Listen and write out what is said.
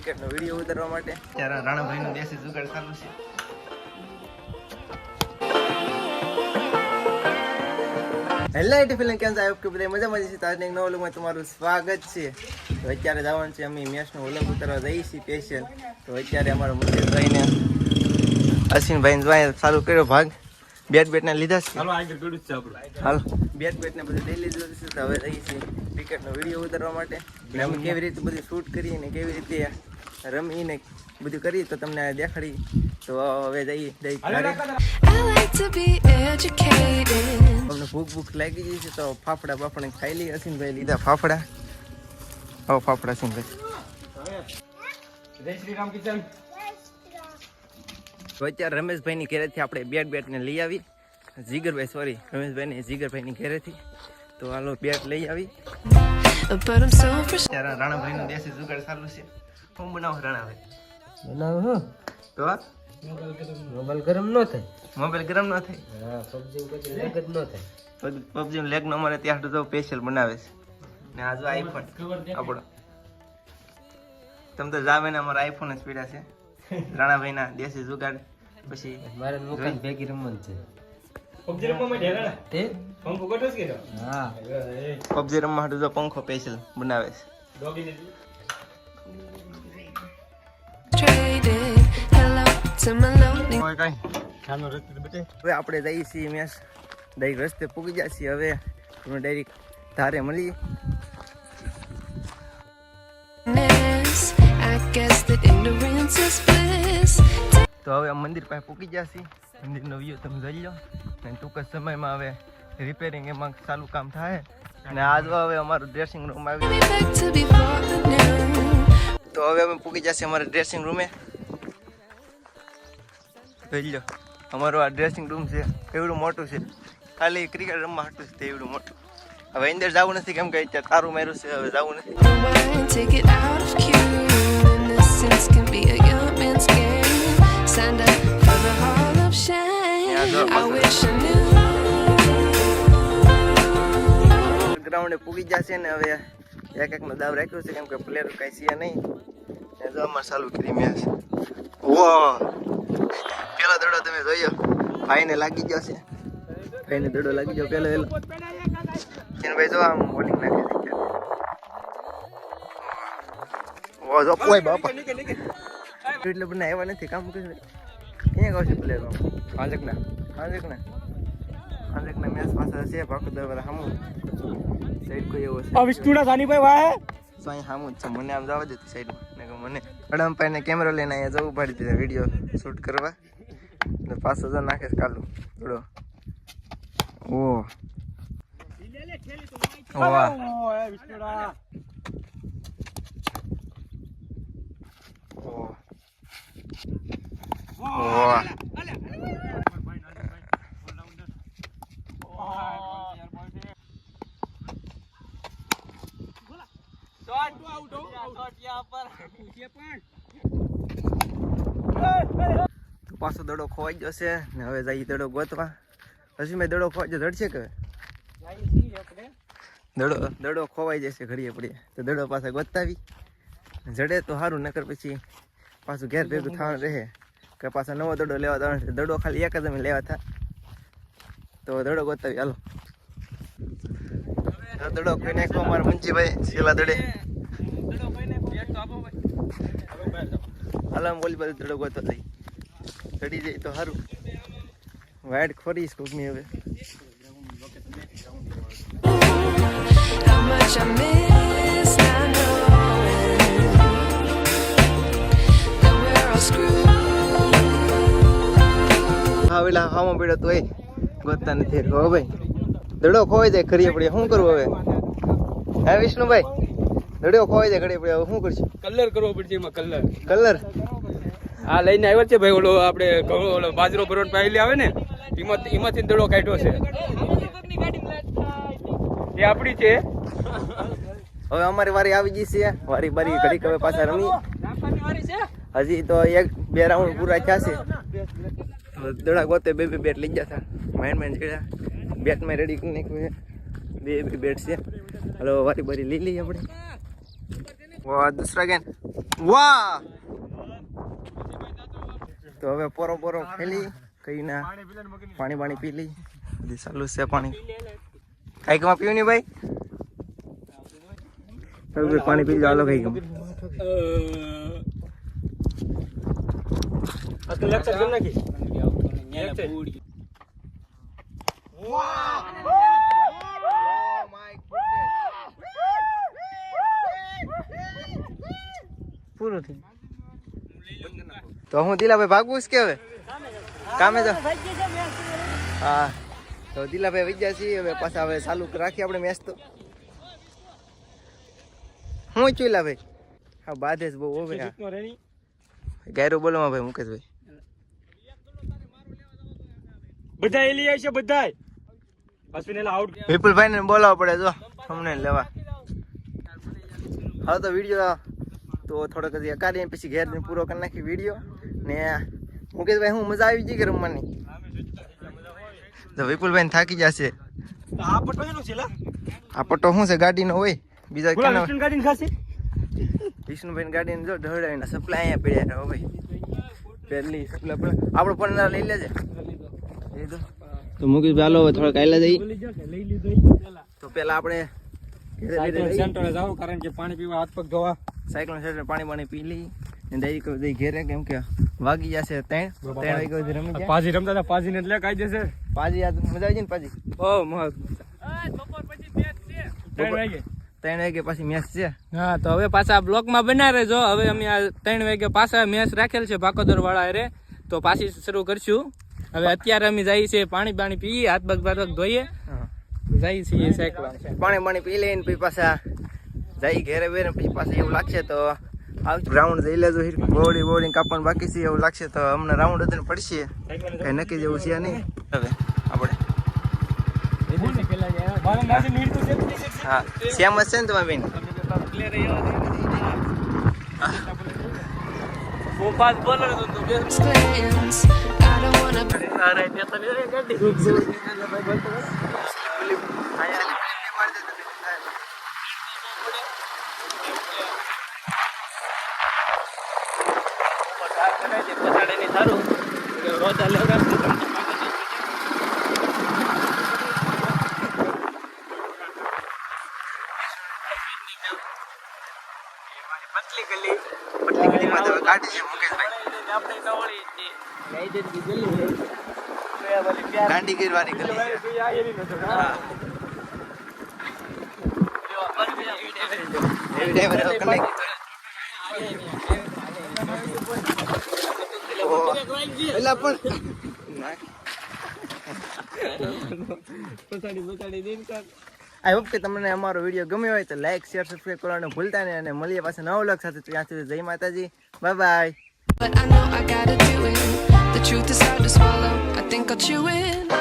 ક્રિકેટનો video ઉતારવા માટે. ત્યારે રાણાભાઈનું દેશી જુગાડ ચાલુ છે. હેલો એટી ફિલ્મ કેમ છે? કે બધા મજા મજા છે. તો આજના એક નવો લોકમાં તમારું સ્વાગત છે. તો અત્યારે જવાનું છે અમે મેચનો ઓલગ ઉતારવા જઈએ છીએ સ્પેશિયલ તો અત્યારે અમારા મુકેશભાઈને અશ્વિનભાઈને જોઈ ચાલુ કર્યો ભાગ. બેટ બેટને લીધા છે. હાલો આગળ ગળું છે આપણું. હાલ. બેટ બેટ ને બધું લઈ લીધું છે. તો હવે જઈએ છીએ ક્રિકેટનો વીડિયો ઉતારવા માટે. અમે કેવી રીતે બધું શૂટ કરી ને કેવી રીતે રમીને બધું કરી તો તમને દેખાડી. તો હવે જઈએ જઈ. અમને ભૂખ ભૂખ લાગી ગઈ છે તો ફાફડા બાફડા ખાઈ લઈએ અસીનભાઈ લીધા ફાફડા. આવો ફાફડા અસીનભાઈ. જય શ્રી રામ કિચન તો અત્યારે રમેશભાઈની ઘેરેથી આપણે બેટ બેટ ને લઈ આવી. જીગરભાઈ સોરી રમેશભાઈની જીગરભાઈની ઘેરેથી. તો હાલો બેટ લઈ આવી. રાણાભાઈનું દેશી જુગાડ ચાલુ છે. હું બનાવો રાણાભાઈ બનાવ હો? તો મોબાઈલ ગરમ ન થાય. મોબાઈલ ગરમ ન થાય? હા પબજી પછી લેગ જ ન થાય. પબજી લેગ ન અમારે ત્યાં તો સ્પેશિયલ બનાવે છે. ને આ જો આઈફોન આપણો. તમે તો જાવે ને અમારા આઈફોન જ પીડા છે. રાણાભાઈના દેશી જુગાડ. પછી મારે મુકાન ભેગી રમવાનું છે. પબજી રમવા માટે તે? કે હા. પબજી રમવા તો પંખો સ્પેશિયલ બનાવે છે. ડોગી હવે આપણે જઈએ છીએ મેસ ડાયરેક્ટ રસ્તે પૂગી જાય છીએ. હવે તમે ડાયરેક્ટ ધારે મળીએ. તો હવે આ મંદિર પાસે પૂકી ગયા છીએ. મંદિરનો વ્યૂ તમે જોઈ લો. અને ટૂંક જ સમયમાં હવે રિપેરિંગ એમાં ચાલુ કામ થાય. અને આજ હવે અમારું ડ્રેસિંગ રૂમ આવી. તો હવે અમે પૂકી જશે અમારા ડ્રેસિંગ રૂમે જોઈ લો અમારું આ ડ્રેસિંગ રૂમ છે કેવડું મોટું છે ખાલી ક્રિકેટ રમવા હાટું છે તે એવડું મોટું હવે અંદર જવું નથી કેમ કે અત્યારે તારું માર્યું છે હવે જવું નથી Rewind, take it out of cue. Innocence can be a young man's game. Signed up for the hall of shame. Yeah, that I was it. wish I knew. ગ્રાઉન્ડે પૂગી જશે ને હવે એક એકનો દાવ રાખ્યો છે કેમ કે પ્લેયર કાંઈ છે નહીં ને જો અમારે ચાલુ કરી મેચ વો પેલો દડો તમે જોયો ભાઈને લાગી ગયો છે. ભાઈને દડો લાગી ગયો. પેલો પેલો ભાઈ જો આમ બોલિંગ નાખે છે. વો જો કોઈ બાપા. એટલે બધા આવ્યા નથી કામ કરે ક્યાં ગાવ છે પ્લેયર પાંચકના પાંચકના પાંચકના મેચ પાસે છે ભાખો દરવાજા હામુ. સાઈડ કોઈ એવો છે? આ સાનીભાઈ છે. મને આમ જવા દેતી સાઈડમાં મને. અડમભાઈને કેમેરો લઈને અહીંયા જવું પાડી દીધા વીડિયો શૂટ કરવા. ને પાછો જો નાખે છે કાલું થોડો ઓ વાહ. વિષ્ણુના ઓહ. વાહ. તો પાછો દડો ખોવાઈ ગયો છે. ને હવે જઈએ દડો ગોતવા. હજી મેં દડો ખોવાઈ ગયો જડશે કે? દડો દડો ખોવાઈ જશે ઘડીએ પડીએ. તો દડો પાસે ગોતાવી જડે તો સારું નકર પછી પાછું ઘેર ભેગું થવાનું રહે. કે પાછા નવો દડો લેવા જવાનો દડો ખાલી એક જ અમે લેવા થા. તો દડો ગોતાવી હાલો. દડો કોઈ નાખો અમારા મંજીભાઈ છેલ્લા દડે. હાલો બોલી બધું દડો ગોતો થઈ ચડી જાય તો સારું વાઇટ ખોરીશ કોકની હવે. પેલા હામાં પડ્યો તો એ ગોતતા નથી હો ભાઈ દડો ખોવાઈ જાય કરીએ પડીએ. શું કરવું હવે? હે વિષ્ણુભાઈ દડો ખોવાઈ જાય ઘડી પડ્યો હવે શું કરશું? કલર કરવો પડશે એમાં કલર. કલર? આ લઈને આવ્યો છે ભાઈ ઓલો આપણે ઓલો બાજરો ભરવા પહેલી આવે ને, એમાં એમાંથી દડો કાઢ્યો છે. એ આપણી છે. હવે અમારી વારી આવી ગઈ છે. વારી બારી ઘડીક હવે પાછા રમી. હજી તો એક બે રાઉન્ડ પૂરા થયા છે. દડા ગોતે બે બે બેટ લઈ ગયા હતા. માઇન માઇન ચડ્યા બેટમાં રેડી કરી નાખ્યું બે બે બેટ છે. હલો, વારી બારી લઈ લઈએ આપણે. વાહ, દુસરા ગેન. વાહ! તો હવે પોરો પોરો ખેલી કઈ ના પાણી પાણી પી લઈ. બધી ચાલુ છે પાણી. કંઈકમાં પીવું નહીં ભાઈ હવે પાણી પી જાવ કંઈક પૂરું થયું. તો હું દિલાભાઈ ભાગવું છે કે હવે? કામે તો હા. તો દિલાભાઈ વૈજ્યા છીએ હવે પાછા હવે ચાલુ રાખીએ આપણે મેચ તો. હું ચુલા ભાઈ હા બાધે બહુ ઓવે ગાયરો બોલો માં ભાઈ મુકેશભાઈ. બધા એલી આવી છે બધા અશ્વિનેલા આઉટ વિપુલભાઈ ને બોલાવવા પડે જો. અમને લેવા. હા તો વીડિયો તો થોડોક હજી અકારી પછી ઘેર પૂરો કરી નાખી વીડિયો. ને મુકેશભાઈ હું મજા આવી ગઈ કે રમવાની? તો વિપુલભાઈ થાકી જશે. આ પટ્ટો એનો છે આ પટ્ટો શું છે? ગાડીનો હોય. બીજા કેનો ગાડીને વિષ્ણુભાઈ ગાડીને જો ઢળાવીને સપ્લાય અહીંયા પડ્યા હો ભાઈ. પહેલી સપ્લાય પણ આપણો પણ લઈ લેજે. તો મુકેશભાઈ હાલો હવે થોડાક આયલા જઈ લઈ તો પેલા આપણે સાયકલ સેન્ટરે જાવ કારણ કે પાણી પીવા હાથ પગ ધોવા. સાયકલ સેન્ટર પાણી પાણી પી લઈ ડાયરી કરી દઈ ઘેરે કેમ કે વાગી જશે ત્રણ. ત્રણ વાગ્યા સુધી રમી જાય. પાજી રમતા હતા પાજી ને એટલે કાઈ જશે પાજી આ મજા આવી જાય ને પાજી ઓ મસ્ત. ત્રણ વાગે ત્રણ વાગે પાછી મેચ છે. હા તો હવે પાછા બ્લોકમાં બના રહેજો. હવે અમે આ ત્રણ વાગે પાછા મેચ રાખેલ છે ભાકોદર વાળા અરે તો પાછી શરૂ કરશું. હવે અત્યારે અમે જઈએ છીએ પાણી પાણી પીએ હાથ પગ બાગ ધોઈએ. જઈએ છીએ સાયકલ. પાણી પાણી પી લઈને પછી પાછા જઈ ઘેરે બેરે પછી પાછા એવું લાગશે તો રાઉન્ડ જઈ લેજો બોડી બોડી કાપવાનું બાકી છે એવું લાગશે તો અમને રાઉન્ડ હતી પડશે. કઈ નક્કી જેવું છે નહીં. હવે આપણે. હા જ છે ને તમારી બેન. I don't wanna પતલી ગલી. પતલી ગલીમાં તમે કાઢી છે મુકેશભાઈ. ગાંડી ગીરવાની ગલી છે. હા. એવી driver હવે કરી નાખી. એલા પણ આઈ હોપ કે તમને અમારો વીડિયો ગમ્યો હોય તો લાઈક શેર સબસ્ક્રાઈબ કરવાનું ભૂલતા નહીં અને મળીએ પાછા નવો વ્લોગ સાથે ત્યાં સુધી જય માતાજી bye bye But I know I gotta do it. The truth is hard to swallow. I think I'll chew it.